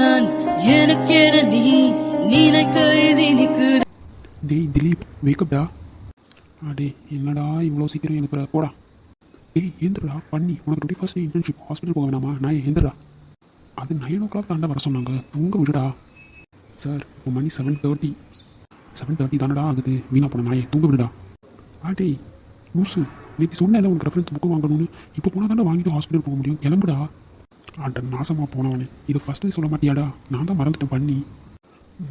நான் எனக்கென நீ நினைக்க நினைக்கு டேய் திலீப் வேக்கப்டா அடே என்னடா இவ்வளோ சீக்கிரம் எழுப்புற போடா. டேய் ஏந்திரடா பண்ணி. உனக்கு டுவெண்ட்டி ஃபஸ்ட் இன்டர்ன்ஷிப் ஹாஸ்பிட்டல் போக வேணாமா? நான் ஏந்திரா அது நைன் ஓ கிளாக் தாண்டா வர சொன்னாங்க. தூங்க விடுடா. சார் இப்போ மணி செவன் தேர்ட்டி செவன் தேர்ட்டி தானடா ஆகுது. வீணா போன நாயை தூங்க விடுடா. ஆ டேய் லூசு நேற்று சொன்னேன் உனக்கு ரெஃபரன்ஸ் புக்கு வாங்கணும்னு. இப்போ போனால் தானே வாங்கிட்டு ஹாஸ்பிட்டல் போக முடியும். கிளம்புடா. ஆண்ட நாசமாக போனவனே இது ஃபஸ்ட்டு சொல்ல மாட்டியாடா? நான் தான் மறந்துட்டேன் பண்ணி.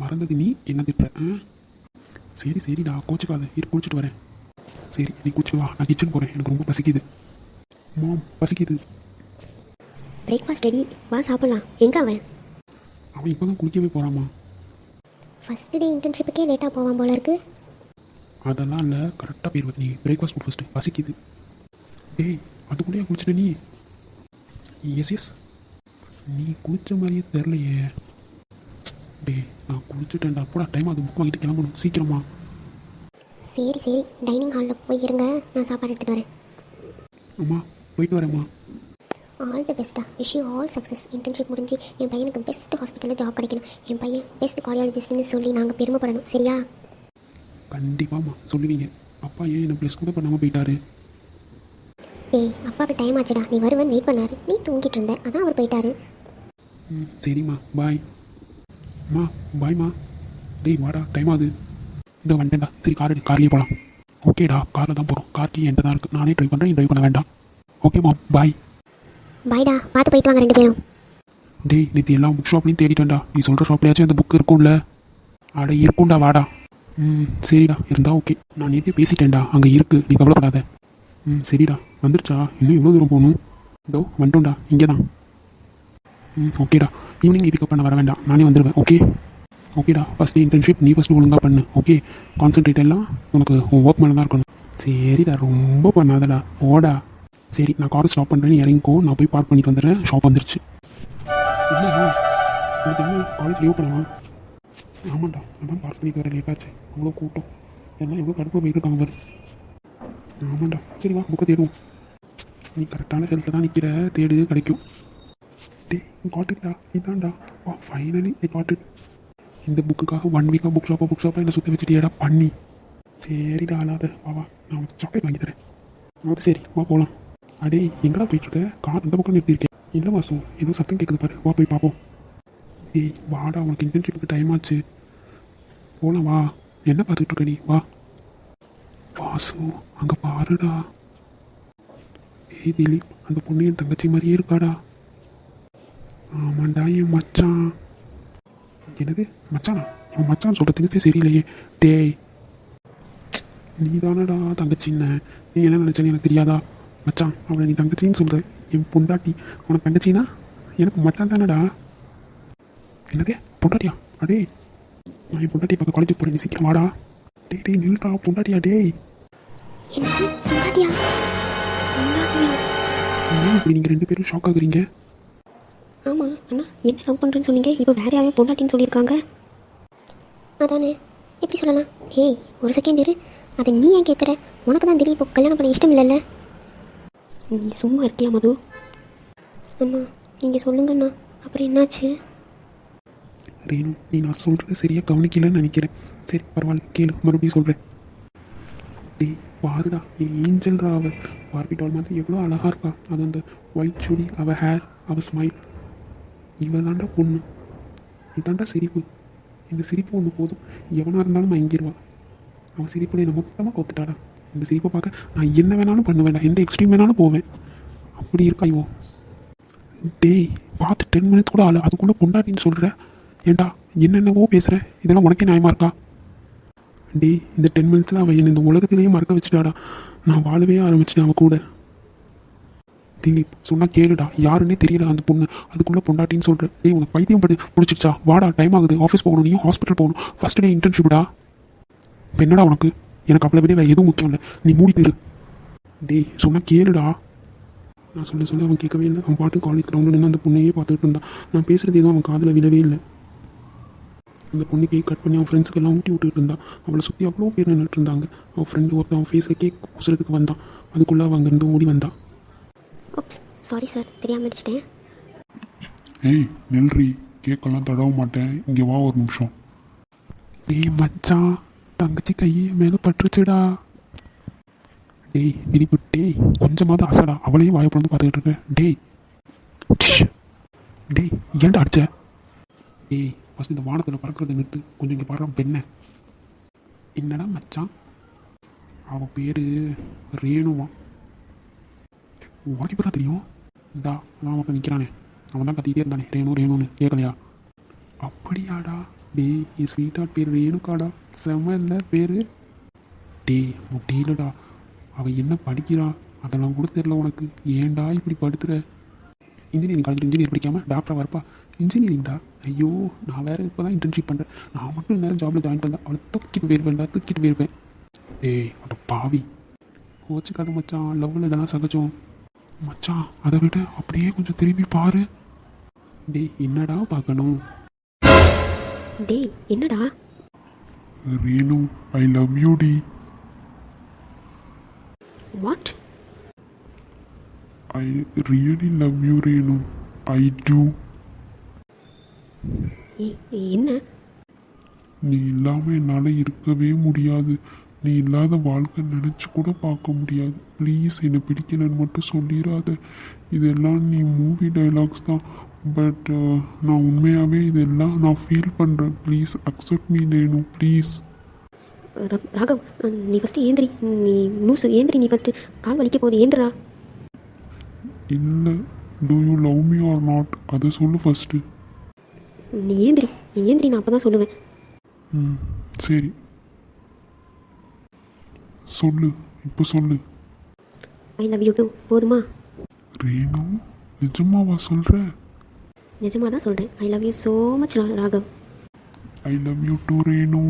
மறந்தது நீ? என்ன திட்டுற ஆ? சரி சரிடா. கோச்சுக்காத. இரு குளிச்சுட்டு வரேன். சரி நீ குளிச்சுட்டு வா. நான் கிச்சன் போகிறேன் எனக்கு ரொம்ப பசிக்குது. மாம் பசிக்குது. பிரேக்ஃபாஸ்ட் ரெடி வா சாப்பிட்லாம். எங்கே அவன்? அவன் இப்போ தான் குளிக்கவே போகிறாமா ஃபஸ்ட் டே இன்டர்ன்ஷிப்புக்கே லேட்டாக போவான் போல இருக்கு. அதெல்லாம் இல்லை. கரெக்டாக போயிருவ நீ. பிரேக்ஃபாஸ்ட் ஃபஸ்ட்டு பசிக்குது. டேய் அதுக்குள்ளேயே குளிச்சிட்ட நீ. எஸ் எஸ் நீ குளிச்ச மாதிரியே தெரிலையே டேய் நான் குளிச்சுட்டேன்டா. போடா டைம் அது புக் வாங்கிட்டு கிளம்பணும். சீக்கிரமா. சரி சரி. டைனிங் ஹாலில் போய் இருங்க. நான் சாப்பாடு எடுத்துகிட்டு வரேன். அம்மா போயிட்டு வரேம்மா. ஆல் தி பெஸ்ட்டா wish you all success internship முடிஞ்சு என் பையனுக்கு பெஸ்ட் ஹாஸ்பிட்டலில் ஜாப் கிடைக்கணும். என் பையன் பெஸ்ட் கார்டியாலஜிஸ்ட்னு சொல்லி நாங்கள் பெருமைப்படணும் சரியா? கண்டிப்பாம்மா. சொல்லுவீங்க. அப்பா ஏன் என்ன ப்ளஸ் கூட பண்ணாமல் போயிட்டாரு? ஏய் அப்பாவுக்கு டைம் ஆச்சுடா. நீ வருவன் வெயிட் பண்ணாரு. நீ தூங்கிட்டு இருந்த. அதான் அவர் போயிட்டாரு. ம் சரிம்மா பாய் அம்மா பாய்மா டேய் வாடா டைம் ஆகுது. இந்த வந்துட்டேன்டா சரி கார் எடு கார்லேயே போகலாம் ஓகேடா காரில் தான் போகிறோம் கார் கீ என்கிட்ட தான் இருக்குது நானே ட்ரைவ் பண்ணுறேன் ட்ரைவ் பண்ண வேண்டாம். ஓகேம்மா பாய் பாய்டா பார்த்து போயிட்டு வாங்க ரெண்டு பேரும். டேய் நேற்று எல்லா புக் ஷாப்லையும் தேடிட்டேன்டா நீ சொல்கிற ஷாப்லையாச்சும் அந்த புக் இருக்கும்ல? அட இருக்கும்டா வாடா. ம் சரிடா இருந்தா ஓகே நான் நேற்றே பேசிட்டேன்டா அங்கே இருக்கு நீ கவலைப்படாத. ம் சரிடா. வந்துருச்சா? இன்னும் எவ்வளோ தூரம் போகணும்? இதோ வந்துட்டோம்டா. இங்கே தான் ம் ஓகேடா ஈவினிங் இதுக்கு பண்ண வர வேண்டாம். நானே வந்துடுவேன் ஓகே ஓகேடா ஃபஸ்ட் இன்டர்ன்ஷிப் நீ ஃபஸ்ட்டு ஒழுங்காக பண்ணு ஓகே கான்சென்ட்ரேட் எல்லாம் உனக்கு உன் ஒர்க் மேலே தான் இருக்கணும். சரிடா ரொம்ப பண்ணாதடா. ஓடா சரி நான் கார் ஸ்டாப் பண்ணுறேன் இறங்கிக்கோ. நான் போய் பார்க் பண்ணிட்டு வந்துடுறேன். ஷாப் வந்துருச்சு. இல்லையா? என்ன காலேஜ் லீவ் பண்ணலாம் ஆமாண்டா அதான் பார்க் பண்ணிட்டு வர லேட்டாச்சு அவ்வளோ கூட்டம். எல்லாம் எவ்வளோ கடுப்பு போயிருக்காங்க பாரு. ஆமாண்டா. சரி வா புக்கை தேடுவோம். நீ கரெக்டான ஹெல்த்தில் தான் நிற்கிற தேடு கிடைக்கும். டே காட்டுடா இதான்டா வா ஃபைனலி ஐ காட்டு இந்த புக்குக்காக ஒன் வீக்காக புக் ஷாப்பாக புக் ஷாப்பாக என்ன சுற்றி வச்சுட்டியடா பண்ணி. சரிடா அழாத வா வா. நான் உனக்கு சாக்லேட் வாங்கி தரேன். அது சரி வா போகலாம் அடே எங்கடா போயிட்டுருக்க? கார் அந்த பக்கம் நிறுத்திருக்கேன் இல்லை வாசம் ஏதோ சத்தம் கேட்குது பாரு. வா போய் பார்ப்போம் ஏய் வாடா உனக்கு இன்டர்ன்ஷிப்புக்கு டைம் ஆச்சு. போகலாம் வா. என்ன பார்த்துட்டு இருக்க நீ? வா. வாசு அங்கே பாருடா. ஏய் திலீப் அந்த பொண்ணு என் தங்கச்சி மாதிரியே இருக்காடா. ஆமாண்டா என் மச்சான். என்னது மச்சானா? இவன் மச்சான் சொல்கிற திணிச்சே சரியில்லையே. டேய். நீ தானடா தங்கச்சின்ன. நீ என்ன நினச்சேன்னு எனக்கு தெரியாதா? மச்சான் அவளை நீ தங்கச்சின்னு சொல்கிற என் பொண்டாட்டி உனக்கு தங்கச்சினா? எனக்கு மச்சான் தானடா. என்னதே பொண்டாட்டியா? அடே. நான் என் பொண்டாட்டி பக்கம் காலேஜுக்கு போகிறேன் நீ சீக்கிரம் வாடா. டேய் டேய் நில்றா பொண்டாட்டியா டேய். இப்படி நீங்கள் ரெண்டு பேரும் ஷாக் ஆகுறீங்க? ஆமாம் அண்ணா என்ன லவ் பண்ணுறேன்னு சொன்னீங்க? இப்போ வேற யாரையும் பொண்டாட்டின்னு சொல்லியிருக்காங்க. அதானே எப்படி சொல்லலாம்? ஏய் ஒரு செகண்ட் இரு. அதை நீ ஏன் கேட்குற உனக்கு தான் தெரியும் இப்போ கல்யாணம் பண்ண இஷ்டம் இல்லைல்ல. நீ சும்மா இருக்கியா மது? அண்ணா நீங்கள் சொல்லுங்கண்ணா. அப்புறம் என்னாச்சு? ரேணு நீ நான் சொல்கிறது சரியாக கவனிக்கலன்னு நினைக்கிறேன். சரி பரவாயில்ல கேளு மறுபடியும் சொல்கிறேன் டேய் பாருடா நீ ஏஞ்சல்ரா அவள் பார்பிடால் மாதிரி எவ்வளோ அழகாக இருக்கா. அது அந்த ஒயிட் சுடி அவள் ஹேர் அவள் ஸ்மைல் இவன் தாண்டா பொண்ணு. இதாண்டா சிரிப்பு. இந்த சிரிப்பு ஒன்று போதும். எவனாக இருந்தாலும் மயங்கிடுவா அவன் சிரிப்பு என்னை மொத்தமாக கொத்துட்டாடா. இந்த சிரிப்பை பார்க்க நான் என்ன வேணாலும் பண்ணுவேன்டா. எந்த எக்ஸ்ட்ரீம் வேணாலும் போவேன். அப்படி இருக்கா இவோ? டேய் பார்த்து டென் மினிட்ஸ் கூட ஆளு. அதுக்குள்ளே பொண்டாட்டின்னு சொல்கிற ஏண்டா என்னென்னவோ பேசுகிற இதெல்லாம் உனக்கே நியாயமா இருக்கா? டேய் இந்த டென் மினிட்ஸில் அவன் என்னை இந்த உலகத்திலேயே மறக்க வச்சுட்டாடா. நான் வாழவே ஆரம்பிச்சேன் அவன் கூட. திலீப் சொன்னா கேளுடா யாருன்னே தெரியல அந்த பொண்ணு. அதுக்குள்ளே பொண்டாட்டின்னு சொல்கிற டேய் உனக்கு பைத்தியம் படி பிடிச்சிருச்சா? வாடா டைம் ஆகுது. ஆஃபீஸ் போகணும் நீயும் ஹாஸ்பிட்டல் போகணும். First day. இன்டர்ன்ஷிப்டா என்னடா உனக்கு? எனக்கு அவளை விட வேறு எதுவும் முக்கியம் இல்லை. நீ மூடி போயிரு டேய் சொன்னா கேளுடா. நான் சொல்ல சொல்ல அவன் கேட்கவே இல்லை. அவன் பாட்டு காலேஜ் கிரவுண்டில் நின்று அந்த பொண்ணையே பார்த்துட்டு இருந்தான். நான் பேசுகிறது எதுவும் அவன் காதில் விழவே இல்லை. அந்த பொண்ணு கேக் கட் பண்ணி அவன் ஃப்ரெண்ட்ஸ்க்கு எல்லாம் ஊட்டி விட்டுட்டு இருந்தான். அவளை சுற்றி அவ்வளோ பேர் நின்றுட்டு இருந்தாங்க. அவன் ஃப்ரெண்டு ஒருத்தன் அவன் ஃபேஸில் கேக் பூசுறதுக்கு வந்தான். அதுக்குள்ளே அவன் அங்கேருந்து ஓடி வந்தான். ஓப்ஸ் சாரி சார் தெரியாமல் அடிச்சிட்டேன். ஏய் நெல்றி கேக்கெல்லாம் தடவ மாட்டேன். இங்கே வா ஒரு நிமிஷம். டேய் மச்சான் தங்கச்சி கை மேலே பட்டுருச்சுடா. டேய் இனிப்பு டேய் கொஞ்சமாவது அசடா. அவளையும் வாயை பிறந்து பார்த்துக்கிட்டு இருக்க டேய். டேய் ஏன்டா அடிச்ச? டேய் ஃபஸ்ட் இந்த வானத்தில் பறக்கிறத நிறுத்து. கொஞ்சம் இங்கே பாடுற பெண்ண. என்னடா மச்சான்? அவன் பேர் ரேணுவா. உனக்கு இப்போ தெரியும்? இந்தா நான் மட்டும் நிற்கிறானே அவன் தான் கத்திக்கிட்டே இருந்தானே. ரேணு ரேணுன்னு. கேட்கலையா அப்படியாடா. டேய் என் ஸ்வீட் ஹார்ட் பேர் ரேணுக்காடா. செம்ம இல்லை பேர். டேய் முடியலடா. அவன் என்ன படிக்கிறா? அதெல்லாம் கூட தெரில உனக்கு. ஏன்டா இப்படி படுத்துற? இன்ஜினியரிங் காலேஜ் இன்ஜினியர் படிக்காமல் டாக்டராக வரப்பா? இன்ஜினியரிங்டா ஐயோ நான் வேற இப்போ தான் இன்டர்ன்ஷிப் பண்ணுறேன் நான் மட்டும் நேரம் ஜாபில் ஜாயின் பண்ணேன் அவளை தூக்கிட்டு போயிருப்பேன்டா தூக்கிட்டு போயிருப்பேன் டேய் அப்போ பாவி. கோச்சுக்காத மச்சான். லவ்வில் இதெல்லாம் சகஜம். மச்சான் அதை விட. அப்படியே கொஞ்சம் திரும்பி பாரு. டேய் என்னடா பார்க்கணும்? டேய் என்னடா? Renu I love you D. What I really love you Renu I too என்ன? நீ இல்லாமல் என்னால் இருக்கவே முடியாது. நீ இல்லாத வாழ்க்கை நினச்சி கூட பார்க்க முடியாது. ப்ளீஸ் என்னை பிடிக்கலன்னு மட்டும் சொல்லிடாத இதெல்லாம் நீ மூவி டைலாக்ஸ் தான். பட் நான் உண்மையாகவே இதெல்லாம் நான் ஃபீல் பண்ணுறேன் please accept me Renu please Raghav நீ ஃபஸ்ட்டு ஏந்திரி. நீ லூசு ஏந்திரி நீ ஃபஸ்ட்டு கால் வலிக்க போகுது ஏந்திரா. இல்லை do you love me or not அதை சொல்லு ஃபஸ்ட்டு நீ ஏந்திரி நீ ஏந்திரி நான் அப்போ தான் சொல்லுவேன். ம் சரி. சொல்லு இப்போ சொல்லு. ஐ லவ் யூ டூ போதுமா? ரேணு நிஜமாவா சொல்கிற நிஜமாக தான் சொல்கிறேன் I love you so much Raghav. I love you too Renu.